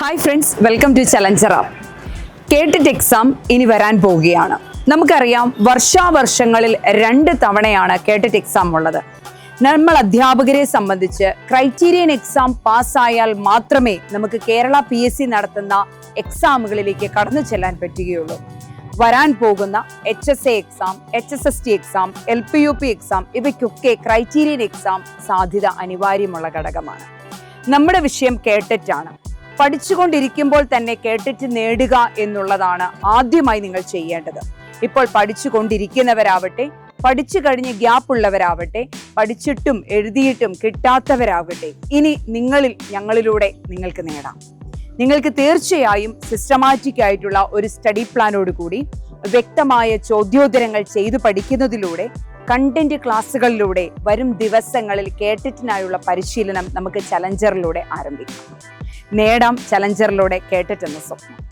Hi friends welcome to ചലഞ്ചറ കേട്ടിട്ട് exam ഇനി വരാൻ പോവുകയാണ്. നമുക്കറിയാം വർഷാവർഷങ്ങളിൽ രണ്ട് തവണയാണ് കേട്ടിട്ട് എക്സാം ഉള്ളത്. നമ്മൾ അധ്യാപകരെ സംബന്ധിച്ച് ക്രൈറ്റീരിയൻ എക്സാം പാസ്സായാൽ മാത്രമേ നമുക്ക് കേരള പി എസ് സി നടത്തുന്ന എക്സാമുകളിലേക്ക് കടന്നു ചെല്ലാൻ പറ്റുകയുള്ളൂ. വരാൻ പോകുന്ന H S A exam H S S T exam L P U P exam ഇവയ്ക്കൊക്കെ criterion exam സാധ്യത അനിവാര്യമുള്ള ഘടകമാണ്. നമ്മുടെ വിഷയം കേട്ടിട്ടാണ്. പഠിച്ചുകൊണ്ടിരിക്കുമ്പോൾ തന്നെ കേട്ടിട്ട് നേടുക എന്നുള്ളതാണ് ആദ്യമായി നിങ്ങൾ ചെയ്യേണ്ടത്. ഇപ്പോൾ പഠിച്ചുകൊണ്ടിരിക്കുന്നവരാവട്ടെ പഠിച്ചു കഴിഞ്ഞ് ഗ്യാപ്പ് ഉള്ളവരാവട്ടെ പഠിച്ചിട്ടും എഴുതിയിട്ടും കിട്ടാത്തവരാകട്ടെ ഇനി നിങ്ങളിൽ ഞങ്ങളിലൂടെ നിങ്ങൾക്ക് നേടാം. നിങ്ങൾക്ക് തീർച്ചയായും സിസ്റ്റമാറ്റിക് ആയിട്ടുള്ള ഒരു സ്റ്റഡി പ്ലാനോട് കൂടി വ്യക്തമായ ചോദ്യോത്തരങ്ങൾ ചെയ്തു പഠിക്കുന്നതിലൂടെ കണ്ടന്റ് ക്ലാസ്സുകളിലൂടെ വരും ദിവസങ്ങളിൽ കേട്ടിട്ടിനായുള്ള പരിശീലനം നമുക്ക് ചലഞ്ചറിലൂടെ ആരംഭിക്കാം. നേടാം ചലഞ്ചറിലൂടെ കേട്ടിട്ടെന്ന സ്വപ്നം.